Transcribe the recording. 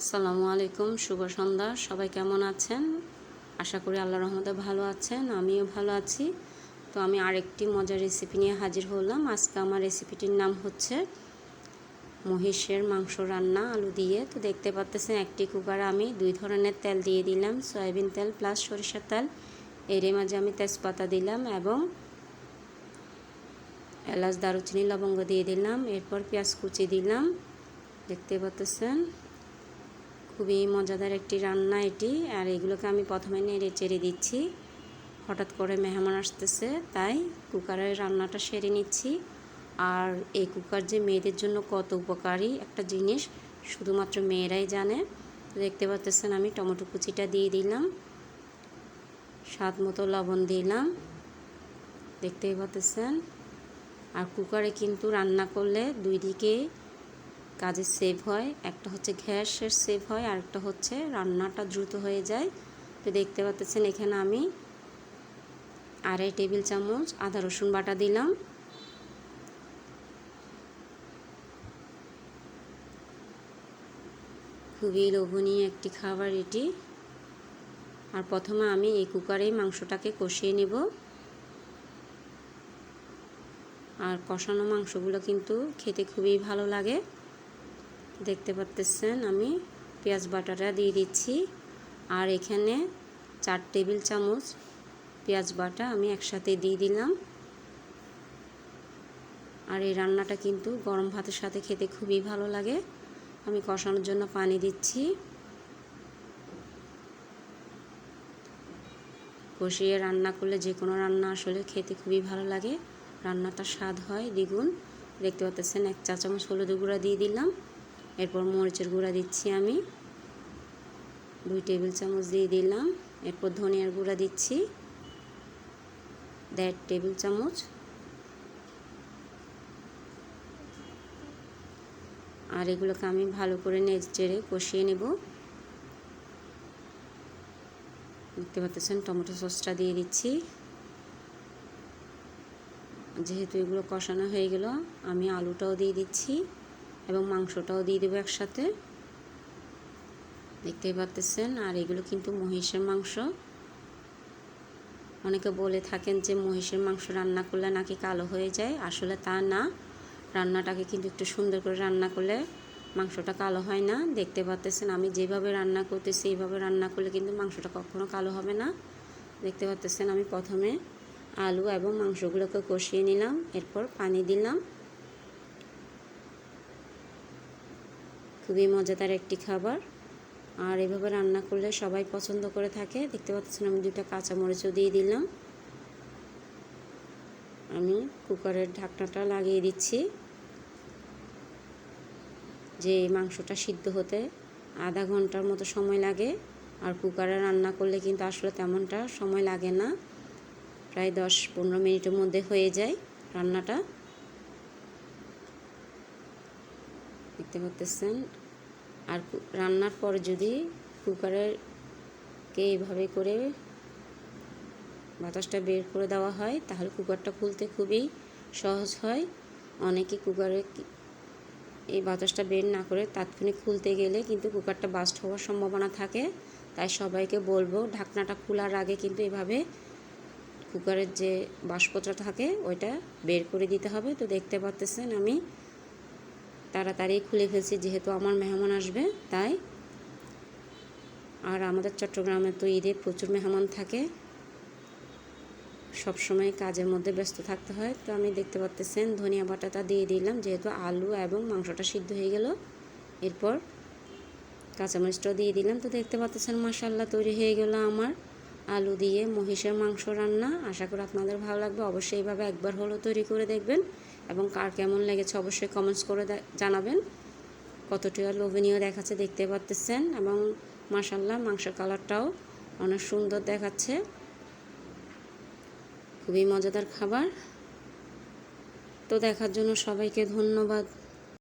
আসসালামু আলাইকুম, শুভ সন্ধ্যা। সবাই কেমন আছেন? আশা করি আল্লাহ রহমতে ভালো আছেন, আমিও ভালো আছি। তো আমি আরেকটি মজার রেসিপি নিয়ে হাজির হলাম। আজকে আমার রেসিপিটির নাম হচ্ছে মহিষের মাংস রান্না আলু দিয়ে। তো দেখতে পাচ্তেছেন, একটি কুকারে আমি দুই ধরনের তেল দিয়ে দিলাম, সয়াবিন তেল প্লাস সরিষার তেল। এর মাঝে আমি তেজপাতা দিলাম এবং এলাচ, দারুচিনি, লবঙ্গ দিয়ে দিলাম। এরপর পেঁয়াজ কুচি দিলাম। দেখতে পাচ্তেছেন খুবই মজাদার একটি রান্না এটি। আর এগুলোকে আমি প্রথমে নেড়ে চেড়ে দিচ্ছি। হঠাৎ করে মেহমান আসতেছে, তাই কুকারের রান্নাটা সেরে নিচ্ছি। আর এই কুকার যে মেয়েদের জন্য কত উপকারী একটা জিনিস, শুধুমাত্র মেয়েরাই জানে। দেখতে পাচ্তেছেন আমি টমেটো কুচিটা দিয়ে দিলাম। স্বাদ মতো লবণ দিলাম। দেখতেই পাচ্তেছেন। আর কুকারে কিন্তু রান্না করলে দুই দিকে কাজে সেভ হয়। একটা হচ্ছে গ্যাসের সেভ হয় আর একটা হচ্ছে রান্নাটা দ্রুত হয়ে যায়। তো দেখতে পাচ্ছেন এখানে আমি আড়াই টেবিল চামচ আদা রসুন বাটা দিলাম। খুবই লোভনীয় একটি খাবার এটি। আর প্রথমে আমি এই কুকারেই মাংসটাকে কষিয়ে নেব। আর কষানো মাংসগুলো কিন্তু খেতে খুবই ভালো লাগে। দেখতে পাচ্তেছেন আমি পেঁয়াজ বাটাটা দিয়ে দিচ্ছি। আর এখানে চার টেবিল চামচ পেঁয়াজ বাটা আমি একসাথে দিয়ে দিলাম। আর এই রান্নাটা কিন্তু গরম ভাতের সাথে খেতে খুবই ভালো লাগে। আমি কষানোর জন্য পানি দিচ্ছি। কষিয়ে রান্না করলে যে কোনো রান্না আসলে খেতে খুবই ভালো লাগে। রান্নাটা স্বাদ হয় দ্বিগুণ। দেখতে পাচ্ছেন এক চা চামচ হলুদ গুঁড়া দিয়ে দিলাম। এরপর মরিচের গুঁড়া দিচ্ছি আমি। দুই টেবিল চামচ দিয়ে দিলাম। এরপর ধনিয়ার গুঁড়া দিচ্ছি। দেড় টেবিল চামচ। আর এগুলোকে আমি ভালো করে নেড়ে কষিয়ে নেব। দেখতে পাচ্ছেন, টমেটো সসটা দিয়ে দিচ্ছি। যেহেতু এগুলো কষানো হয়ে গেল, আমি আলুটাও দিয়ে দিচ্ছি। এবং মাংসটাও দিয়ে দেবো একসাথে। দেখতেই পাচ্তেছেন আর এগুলো কিন্তু মহিষের মাংস। অনেকে বলে থাকেন যে মহিষের মাংস রান্না করলে নাকি কালো হয়ে যায়। আসলে তা না। রান্নাটাকে কিন্তু একটু সুন্দর করে রান্না করলে মাংসটা কালো হয় না। দেখতে পাচ্তেছেন আমি যেভাবে রান্না করতেছি এইভাবে রান্না করলে কিন্তু মাংসটা কখনো কালো হবে না। দেখতে পাচ্তেছেন আমি প্রথমে আলু এবং মাংসগুলোকে কষিয়ে নিলাম, এরপর পানি দিলাম। খুবই মজাদার একটি খাবার। আর এভাবে রান্না করলে সবাই পছন্দ করে থাকে। দেখতে পাচ্ছেন আমি দুটা কাঁচামরিচও দিয়ে দিলাম। আমি কুকারের ঢাকনাটা লাগিয়ে দিচ্ছি। যে মাংসটা সিদ্ধ হতে আধা ঘণ্টার মতো সময় লাগে। আর কুকারে রান্না করলে কিন্তু আসলে তেমনটা সময় লাগে না। প্রায় দশ পনেরো মিনিটের মধ্যে হয়ে যায় রান্নাটা। দেখতে পাচ্তেছেন আর রান্নার পর যদি কুকারেরকে এইভাবে করে বাতাসটা বের করে দেওয়া হয়, তাহলে কুকারটা খুলতে খুবই সহজ হয়। অনেকে কুকারে এই বাতাসটা বের না করে তাৎক্ষণিক খুলতে গেলে কিন্তু কুকারটা বাস্ট হওয়ার সম্ভাবনা থাকে। তাই সবাইকে বলব, ঢাকনাটা খোলার আগে কিন্তু এভাবে কুকারের যে বাষ্পটা থাকে, ওইটা বের করে দিতে হবে। তো দেখতে পাচ্তেছেন আমি তাড়াতাড়ি খুলে ফেলছি, যেহেতু আমার মেহমান আসবে, তাই। আর আমাদের চট্টগ্রামে তো ঈদে প্রচুর মেহমান থাকে। সব সময় কাজের মধ্যে ব্যস্ত থাকতে হয়। তো আমি দেখতে পাচ্তেছেন ধনিয়া বাটাটা দিয়ে দিলাম, যেহেতু আলু এবং মাংসটা সিদ্ধ হয়ে গেল। এরপর কাঁচামরিচটাও দিয়ে দিলাম। তো দেখতে পাচ্তেছেন মাসাল্লাহ তৈরি হয়ে গেল আমার আলু দিয়ে মহিষের মাংস রান্না। আশা করি আপনাদের ভালো লাগবে। অবশ্যই এইভাবে একবার হলেও তৈরি করে দেখবেন। এবং কার কেমন লেগেছে অবশ্যই কমেন্টস করে জানাবেন। কতটা লোভনীয় দেখাচ্ছে দেখতে পারতেছেন এবং মাসাল্লাহ মাংসের কালারটাও অনেক সুন্দর দেখাচ্ছে। খুবই মজাদার খাবার। তো দেখার জন্য সবাইকে ধন্যবাদ।